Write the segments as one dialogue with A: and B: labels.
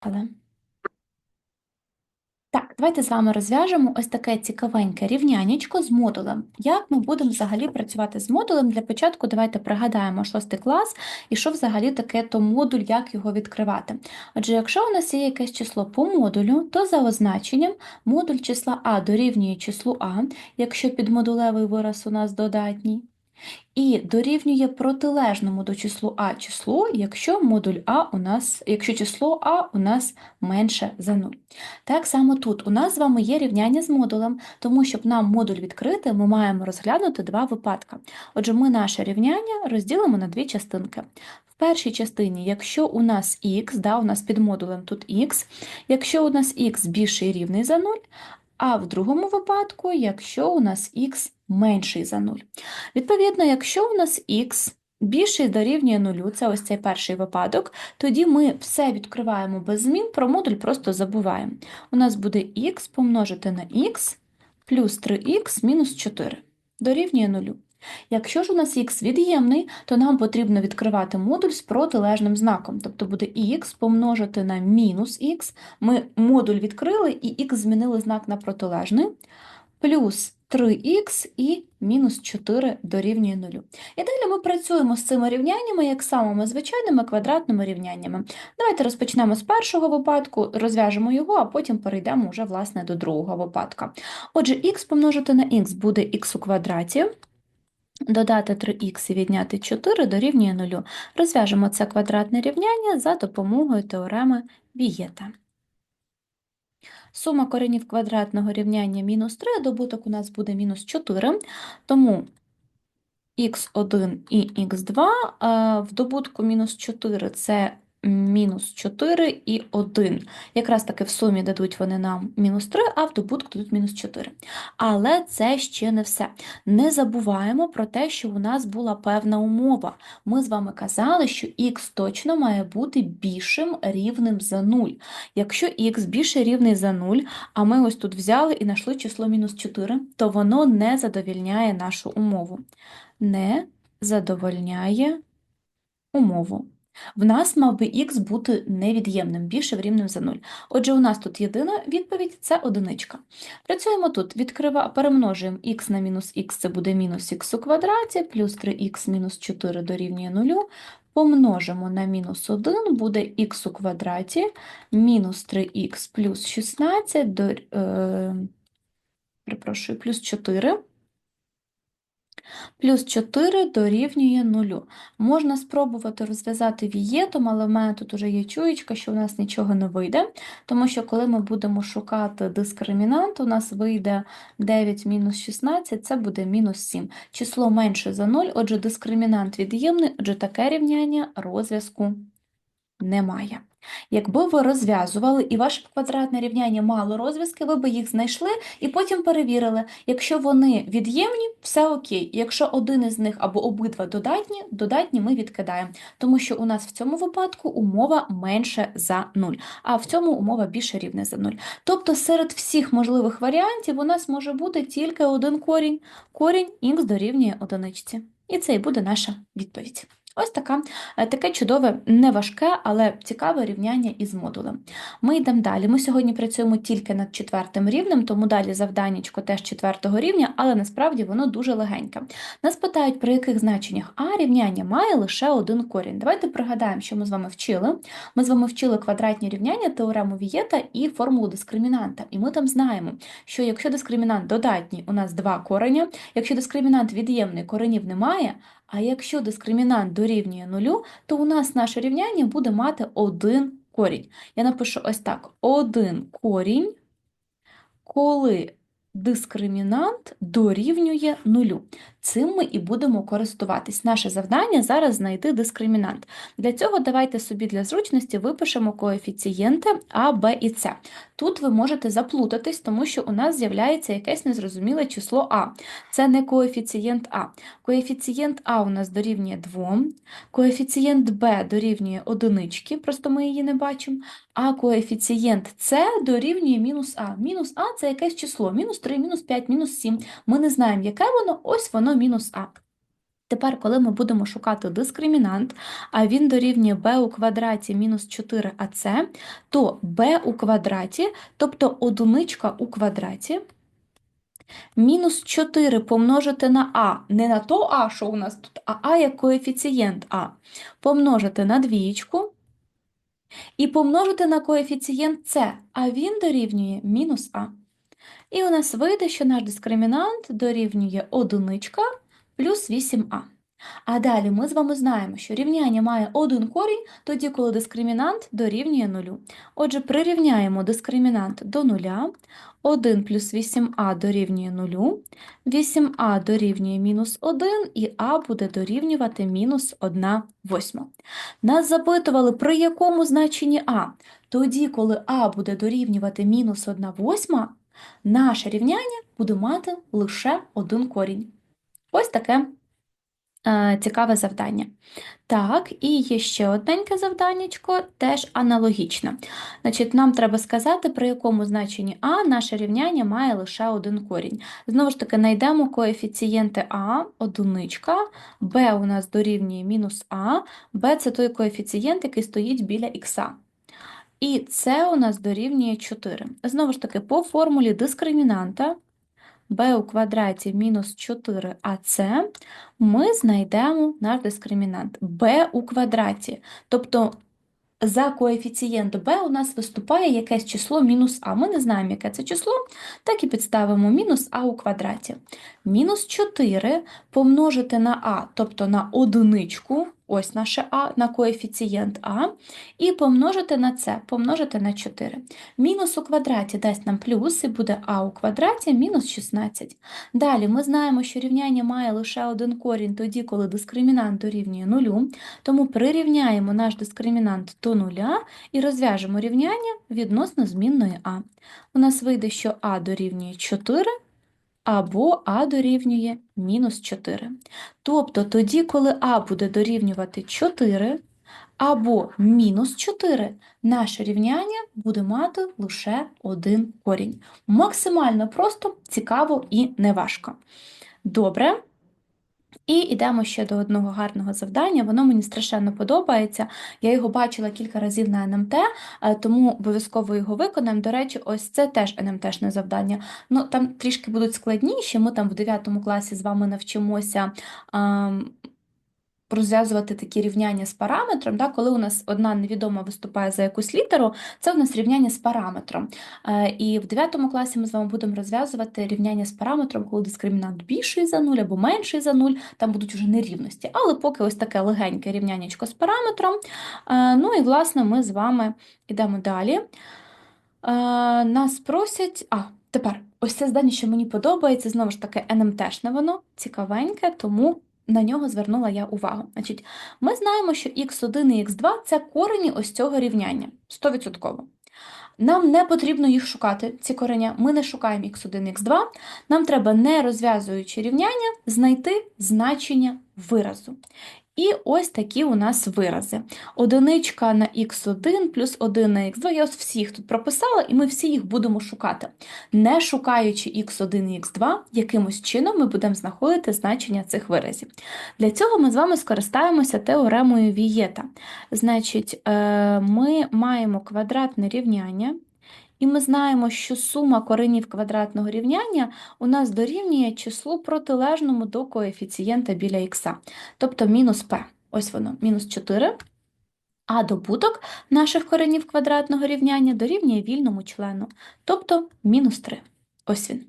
A: Але. Так, давайте з вами розв'яжемо ось таке цікавеньке рівнянечко з модулем. Як ми будемо взагалі працювати з модулем? Для початку давайте пригадаємо 6 клас і що взагалі таке то модуль, як його відкривати. Отже, якщо у нас є якесь число по модулю, то за означенням модуль числа А дорівнює числу А, якщо підмодулевий вираз у нас додатній. І дорівнює протилежному до числу А числу, якщо модуль А у нас, якщо число А у нас менше за 0. Так само тут у нас з вами є рівняння з модулем, тому щоб нам модуль відкрити, ми маємо розглянути два випадки. Отже, ми наше рівняння розділимо на дві частинки. В першій частині, якщо у нас х, да, у нас під модулем тут х, якщо у нас х більший рівний за 0, а в другому випадку, якщо у нас х менший за 0. Відповідно, якщо у нас х більший дорівнює 0, це ось цей перший випадок, тоді ми все відкриваємо без змін, про модуль просто забуваємо. У нас буде х помножити на х плюс 3х мінус 4 дорівнює 0. Якщо ж у нас х від'ємний, то нам потрібно відкривати модуль з протилежним знаком, тобто буде х помножити на мінус х, ми модуль відкрили і х змінили знак на протилежний, плюс 3х і мінус 4 дорівнює 0. І далі ми працюємо з цими рівняннями як самими звичайними квадратними рівняннями. Давайте розпочнемо з першого випадку, розв'яжемо його, а потім перейдемо вже власне до другого випадка. Отже, х помножити на х буде х у квадраті. Додати 3х і відняти 4 дорівнює 0. Розв'яжемо це квадратне рівняння за допомогою теореми Вієта. Сума коренів квадратного рівняння мінус 3, а добуток у нас буде мінус 4, тому х1 і х2 в добутку мінус 4 це мінус 4 і 1. Якраз таки в сумі дадуть вони нам мінус 3, а в добутку дадуть мінус 4. Але це ще не все. Не забуваємо про те, що у нас була певна умова. Ми з вами казали, що х точно має бути більшим рівним за 0. Якщо х більше рівний за 0, а ми ось тут взяли і знайшли число мінус 4, то воно не задовільняє нашу умову. Не задовольняє умову. В нас мав би х бути невід'ємним, більше в рівним за 0. Отже, у нас тут єдина відповідь це одиничка. Працюємо тут, відкрива... перемножуємо х на мінус х, це буде мінус х у квадраті, плюс 3х мінус 4 дорівнює 0. Помножимо на мінус 1, буде х у квадраті, мінус 3х плюс 16, до, е, перепрошую, плюс 4 Плюс 4 дорівнює 0. Можна спробувати розв'язати вієтом, але в мене тут вже є чуєчка, що у нас нічого не вийде, тому що коли ми будемо шукати дискримінант, у нас вийде 9 мінус 16, це буде мінус 7. Число менше за 0, отже, дискримінант від'ємний, отже, таке рівняння розв'язку немає. Якби ви розв'язували і ваше квадратне рівняння мало розв'язки, ви б їх знайшли і потім перевірили. Якщо вони від'ємні, все окей. Якщо один із них або обидва додатні, додатні ми відкидаємо, тому що у нас в цьому випадку умова менше за 0, а в цьому умова більше рівне за 0. Тобто серед всіх можливих варіантів у нас може бути тільки один корінь. Корінь х дорівнює одиничці. І це і буде наша відповідь. Ось така, е, таке чудове, неважке, але цікаве рівняння із модулем. Ми йдемо далі. Ми сьогодні працюємо тільки над четвертим рівнем, тому далі завданнячко теж четвертого рівня, але насправді воно дуже легеньке. Нас питають, при яких значеннях А рівняння має лише один корінь. Давайте пригадаємо, що ми з вами вчили. Ми з вами вчили квадратні рівняння, теорему Вієта і формулу дискримінанта. І ми там знаємо, що якщо дискримінант додатній, у нас два кореня, якщо дискримінант від'ємний, коренів немає. А якщо дискримінант дорівнює нулю, то у нас наше рівняння буде мати один корінь. Я напишу ось так: один корінь, коли дискримінант дорівнює нулю. Цим ми і будемо користуватись. Наше завдання зараз знайти дискримінант. Для цього давайте собі для зручності випишемо коефіцієнти А, Б і С. Тут ви можете заплутатись, тому що у нас з'являється якесь незрозуміле число А. Це не коефіцієнт А. Коефіцієнт А у нас дорівнює 2, коефіцієнт Б дорівнює одинички, просто ми її не бачимо, а коефіцієнт С дорівнює мінус А. Мінус А це якесь число, мінус 3, мінус 5, мінус 7. Ми не знаємо, яке воно, ось воно мінус А. Тепер, коли ми будемо шукати дискримінант, а він дорівнює b у квадраті мінус 4ac, то b у квадраті, тобто одиничка у квадраті, мінус 4 помножити на а, не на то а, що у нас тут, а а як коефіцієнт а, помножити на двієчку і помножити на коефіцієнт С, а він дорівнює мінус А. І у нас вийде, що наш дискримінант дорівнює одиничка плюс 8а. А далі ми з вами знаємо, що рівняння має один корінь, тоді, коли дискримінант дорівнює нулю. Отже, прирівняємо дискримінант до нуля. 1 плюс 8а дорівнює нулю, 8а дорівнює мінус 1, і а буде дорівнювати мінус 1 восьма. Нас запитували, при якому значенні а. Тоді, коли а буде дорівнювати мінус 1 восьма, наше рівняння буде мати лише один корінь. Ось таке е, цікаве завдання. Так, і є ще одненьке завданнячко, теж аналогічне. Значить, нам треба сказати, при якому значенні а наше рівняння має лише один корінь. Знову ж таки, знайдемо коефіцієнти а, одиничка, b у нас дорівнює мінус а, b – це той коефіцієнт, який стоїть біля х. І це у нас дорівнює 4. Знову ж таки, по формулі дискримінанта b у квадраті мінус 4ac ми знайдемо наш дискримінант b у квадраті. Тобто за коефіцієнт b у нас виступає якесь число мінус а. Ми не знаємо, яке це число, так і підставимо мінус а у квадраті. Мінус 4 помножити на а, тобто на одиничку, ось наше а, на коефіцієнт а, і помножити на це, помножити на 4. Мінус у квадраті дасть нам плюс, і буде а у квадраті мінус 16. Далі ми знаємо, що рівняння має лише один корінь тоді, коли дискримінант дорівнює нулю, тому прирівняємо наш дискримінант до нуля і розв'яжемо рівняння відносно змінної а. У нас вийде, що а дорівнює 4, або а дорівнює мінус 4. Тобто тоді, коли а буде дорівнювати 4 або мінус 4, наше рівняння буде мати лише один корінь. Максимально просто, цікаво і неважко. Добре. І йдемо ще до одного гарного завдання. Воно мені страшенно подобається. Я його бачила кілька разів на НМТ, е, тому обов'язково його виконаємо. До речі, ось це теж НМТшне завдання. Ну, Там трішки будуть складніші. Ми там в 9 класі з вами навчимося розв'язувати такі рівняння з параметром, да, коли у нас одна невідома виступає за якусь літеру, це у нас рівняння з параметром. Е, і в 9 класі ми з вами будемо розв'язувати рівняння з параметром, коли дискримінант більший за 0 або менший за 0, там будуть вже нерівності. Але поки ось таке легеньке рівняннячко з параметром. Е, ну і, власне, ми з вами йдемо далі. Е, нас просять. А, тепер ось це здання, що мені подобається, знову ж таки, НМТшне воно цікавеньке, тому на нього звернула я увагу. Значить, Ми знаємо, що х1 і х2 це корені ось цього рівняння 100%. Нам не потрібно їх шукати, ці кореня. Ми не шукаємо х1 і х2. Нам треба, не розв'язуючи рівняння, знайти значення виразу. І ось такі у нас вирази. Одиничка на х1 плюс 1 на х2. Я ось всіх тут прописала, і ми всі їх будемо шукати. Не шукаючи х1 і х2, якимось чином ми будемо знаходити значення цих виразів. Для цього ми з вами скористаємося теоремою Вієта. Значить, е, ми маємо квадратне рівняння. І ми знаємо, що сума коренів квадратного рівняння у нас дорівнює числу протилежному до коефіцієнта біля х, тобто мінус p. Ось воно, мінус 4. А добуток наших коренів квадратного рівняння дорівнює вільному члену, тобто мінус 3. Ось він.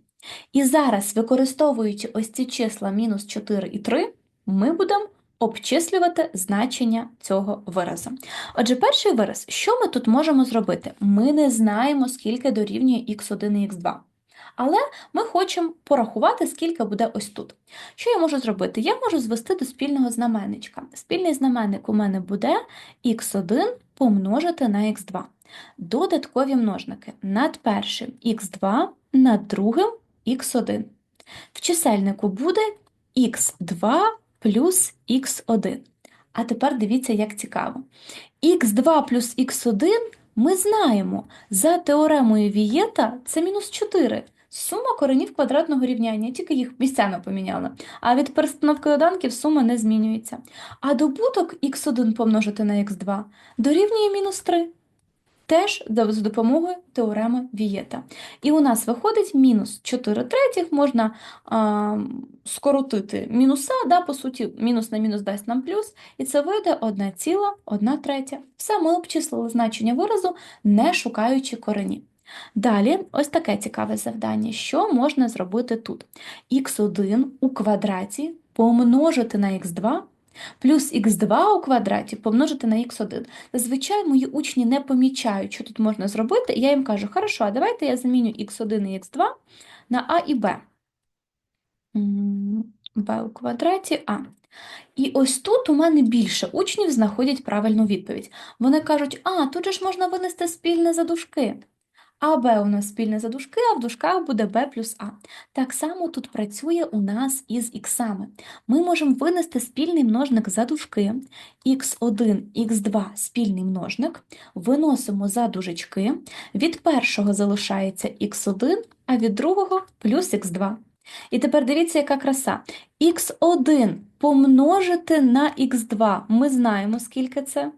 A: І зараз, використовуючи ось ці числа мінус 4 і 3, ми будемо обчислювати значення цього виразу. Отже, перший вираз, що ми тут можемо зробити? Ми не знаємо, скільки дорівнює х1 і х2. Але ми хочемо порахувати, скільки буде ось тут. Що я можу зробити? Я можу звести до спільного знаменничка. Спільний знаменник у мене буде х1 помножити на х2. Додаткові множники над першим х2, над другим х1. В чисельнику буде х2 плюс х1. А тепер дивіться, як цікаво. х2 плюс х1 ми знаємо, за теоремою Вієта це мінус 4. Сума коренів квадратного рівняння, тільки їх місцями поміняла. А від перестановки доданків сума не змінюється. А добуток х1 помножити на х2 дорівнює мінус 3. Теж за допомогою теореми Вієта. І у нас виходить мінус 4 третіх, можна а, скоротити мінуса, да, по суті, мінус на мінус дасть нам плюс, і це вийде 1,1 третя. Все, ми обчислили значення виразу, не шукаючи корені. Далі, ось таке цікаве завдання. Що можна зробити тут? х1 у квадраті помножити на х2 плюс х2 у квадраті помножити на х1. Зазвичай мої учні не помічають, що тут можна зробити, і я їм кажу, хорошо, а давайте я заміню х1 і х2 на а і б. B у квадраті а. І ось тут у мене більше учнів знаходять правильну відповідь. Вони кажуть, а, тут же ж можна винести спільне за дужки. А Б у нас спільне за дужки, а в дужках буде b плюс А. Так само тут працює у нас із іксами. Ми можемо винести спільний множник за дужки, х1, х2 спільний множник, виносимо за дужечки, від першого залишається х1, а від другого плюс х2. І тепер дивіться, яка краса. х1 помножити на х2. Ми знаємо, скільки це.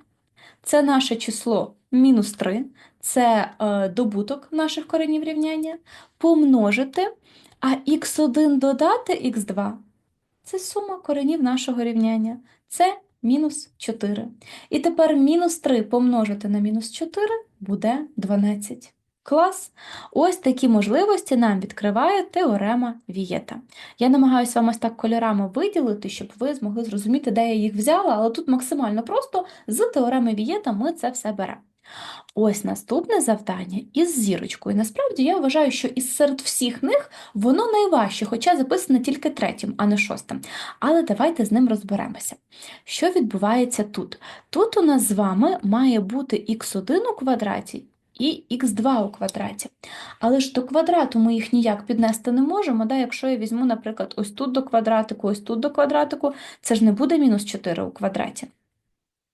A: Це наше число мінус 3, це е, добуток наших коренів рівняння, помножити, а х1 додати х2 це сума коренів нашого рівняння. Це мінус 4. І тепер мінус 3 помножити на мінус 4 буде 12. Клас! Ось такі можливості нам відкриває теорема Вієта. Я намагаюся вам ось так кольорами виділити, щоб ви змогли зрозуміти, де я їх взяла, але тут максимально просто з теореми Вієта ми це все беремо. Ось наступне завдання із зірочкою. Насправді я вважаю, що із серед всіх них воно найважче, хоча записане тільки третім, а не шостим. Але давайте з ним розберемося. Що відбувається тут? Тут у нас з вами має бути х1 у квадраті і х2 у квадраті. Але ж до квадрату ми їх ніяк піднести не можемо. Да? Якщо я візьму, наприклад, ось тут до квадратику, ось тут до квадратику, це ж не буде мінус 4 у квадраті.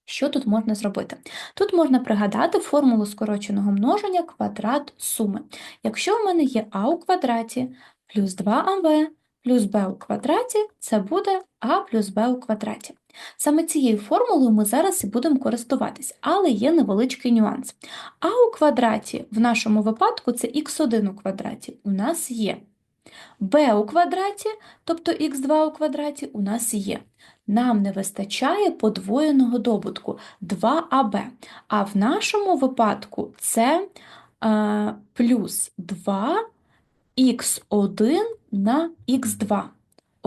A: Що тут можна зробити? Тут можна пригадати формулу скороченого множення квадрат суми. Якщо в мене є а у квадраті плюс 2аб плюс b у квадраті, це буде а плюс b у квадраті. Саме цією формулою ми зараз і будемо користуватись, але є невеличкий нюанс. А у квадраті в нашому випадку це х1 у квадраті у нас є. B у квадраті, тобто х2 у квадраті, у нас є. Нам не вистачає подвоєного добутку 2аб. А в нашому випадку це е, плюс 2х1 на х2.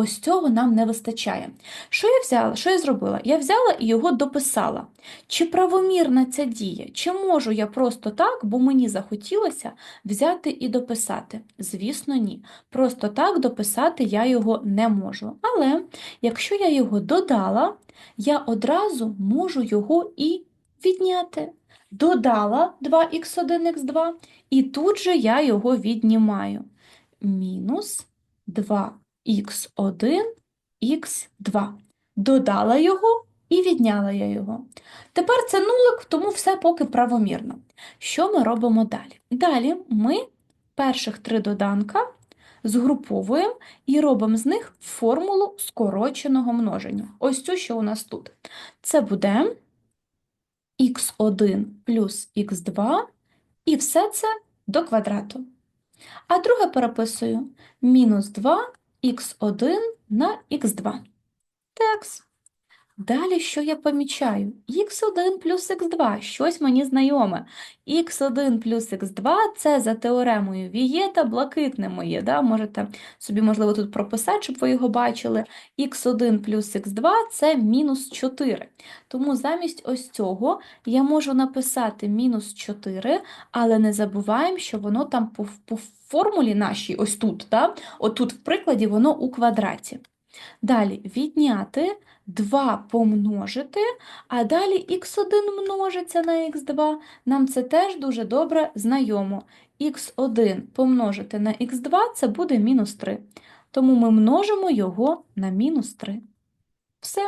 A: Ось цього нам не вистачає. Що я взяла? Що я зробила? Я взяла і його дописала. Чи правомірна ця дія? Чи можу я просто так, бо мені захотілося взяти і дописати? Звісно, ні. Просто так дописати я його не можу. Але якщо я його додала, я одразу можу його і відняти. Додала 2х1, х2, і тут же я його віднімаю. Мінус 2 х1, х2. Додала його і відняла я його. Тепер це нулик, тому все поки правомірно. Що ми робимо далі? Далі ми перших три доданка згруповуємо і робимо з них формулу скороченого множення. Ось цю, що у нас тут. Це буде х1 плюс х2, і все це до квадрату. А друге переписую мінус 2 х1 на х2. Текс. Далі, що я помічаю? х1 плюс х2, щось мені знайоме. х1 плюс х2 – це за теоремою Вієта, блакитне моє. Да? Можете собі, можливо, тут прописати, щоб ви його бачили. х1 плюс х2 – це мінус 4. Тому замість ось цього я можу написати мінус 4, але не забуваємо, що воно там по, по формулі нашій, ось тут, да? отут в прикладі, воно у квадраті. Далі відняти 2 помножити, а далі х1 множиться на х2. Нам це теж дуже добре знайомо. х1 помножити на х2 це буде мінус 3. Тому ми множимо його на мінус 3. Все.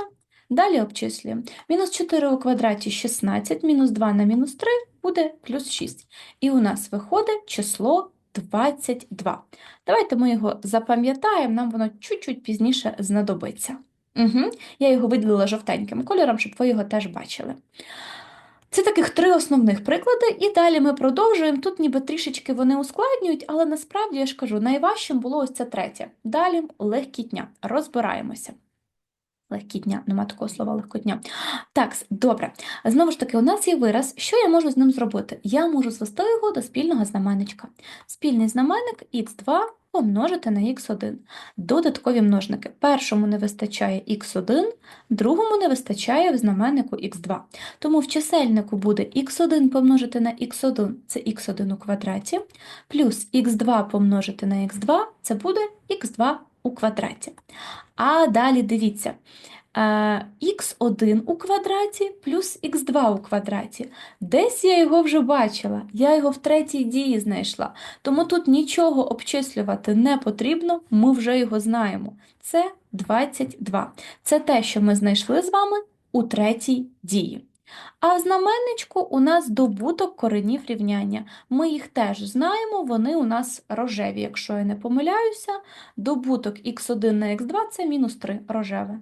A: Далі обчислюємо. Мінус 4 у квадраті 16, мінус 2 на мінус 3 буде плюс 6. І у нас виходить число 22. Давайте ми його запам'ятаємо, нам воно чуть-чуть пізніше знадобиться. Угу. Я його виділила жовтеньким кольором, щоб ви його теж бачили. Це таких три основних приклади, і далі ми продовжуємо. Тут ніби трішечки вони ускладнюють, але насправді я ж кажу, найважчим було ось це третє. Далі легкітня. Розбираємося. Легкітня, нема такого слова легкотня. Так, добре. Знову ж таки, у нас є вираз, що я можу з ним зробити? Я можу звести його до спільного знаменничка. Спільний знаменник х2 помножити на х1. Додаткові множники. Першому не вистачає х1, другому не вистачає в знаменнику х2. Тому в чисельнику буде х1 помножити на х1 це х1 у квадраті, плюс х2 помножити на х2 це буде х2 у квадраті. А далі дивіться. Х1 у квадраті плюс х2 у квадраті. Десь я його вже бачила, я його в третій дії знайшла. Тому тут нічого обчислювати не потрібно, ми вже його знаємо. Це 22. Це те, що ми знайшли з вами у третій дії. А в знаменничку у нас добуток коренів рівняння. Ми їх теж знаємо, вони у нас рожеві, якщо я не помиляюся. Добуток х1 на х2 це мінус 3 рожеве.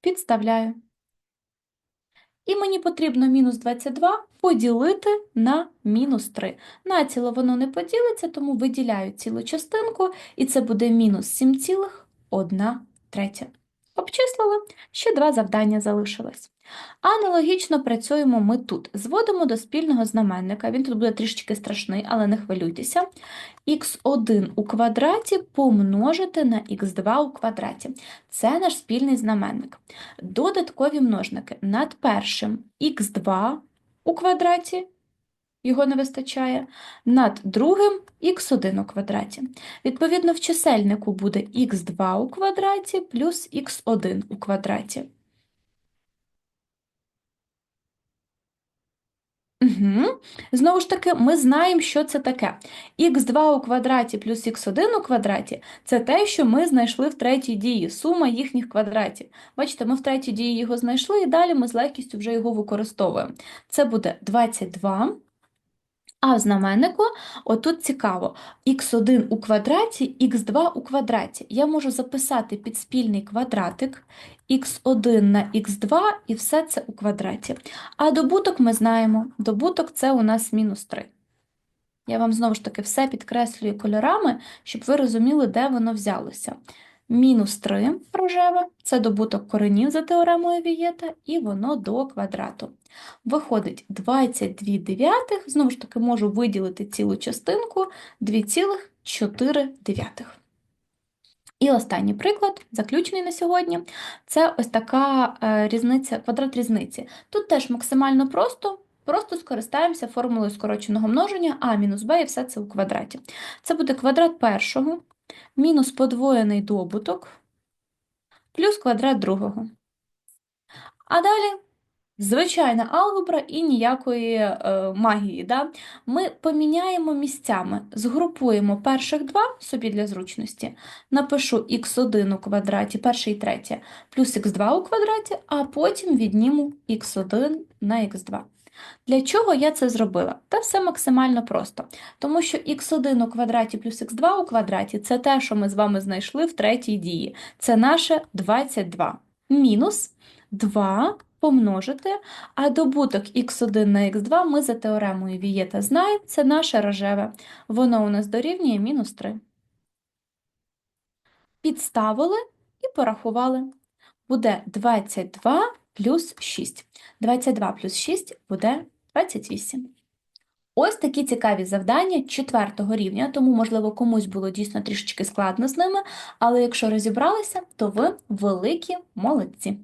A: Підставляю. І мені потрібно мінус 22 поділити на мінус 3. Націло воно не поділиться, тому виділяю цілу частинку, і це буде мінус 7,1 третя. Обчислили, ще два завдання залишилось. Аналогічно працюємо ми тут. Зводимо до спільного знаменника, він тут буде трішечки страшний, але не хвилюйтеся. х1 у квадраті помножити на х2 у квадраті. Це наш спільний знаменник. Додаткові множники над першим х2 у квадраті, його не вистачає, над другим х1 у квадраті. Відповідно, в чисельнику буде х2 у квадраті плюс х1 у квадраті. Угу. Знову ж таки, ми знаємо, що це таке. х2 у квадраті плюс х1 у квадраті це те, що ми знайшли в третій дії, сума їхніх квадратів. Бачите, ми в третій дії його знайшли, і далі ми з легкістю вже його використовуємо. Це буде 22. А в знаменнику, отут цікаво, х1 у квадраті, х2 у квадраті. Я можу записати підспільний квадратик, х1 на х2 і все це у квадраті. А добуток ми знаємо, добуток це у нас мінус 3. Я вам знову ж таки все підкреслюю кольорами, щоб ви розуміли, де воно взялося. Мінус 3 рожеве це добуток коренів за теоремою Вієта, і воно до квадрату. Виходить 22 дев'ятих, знову ж таки, можу виділити цілу частинку 2,4 дев'ятих. І останній приклад, заключений на сьогодні, це ось така е, різниця, квадрат різниці. Тут теж максимально просто, просто скористаємося формулою скороченого множення а мінус b і все це у квадраті. Це буде квадрат першого мінус подвоєний добуток плюс квадрат другого. А далі звичайна алгебра і ніякої е, магії. Да? Ми поміняємо місцями, згрупуємо перших два собі для зручності, напишу х1 у квадраті, перше і третє, плюс х2 у квадраті, а потім відніму х1 на х2. Для чого я це зробила? Та все максимально просто. Тому що х1 у квадраті плюс х2 у квадраті це те, що ми з вами знайшли в третій дії. Це наше 22. Мінус 2 помножити, а добуток х1 на х2 ми за теоремою Вієта знаємо, це наше рожеве. Воно у нас дорівнює мінус 3. Підставили і порахували. Буде 22 плюс 6. 22 плюс 6 буде 28. Ось такі цікаві завдання четвертого рівня, тому, можливо, комусь було дійсно трішечки складно з ними, але якщо розібралися, то ви великі молодці.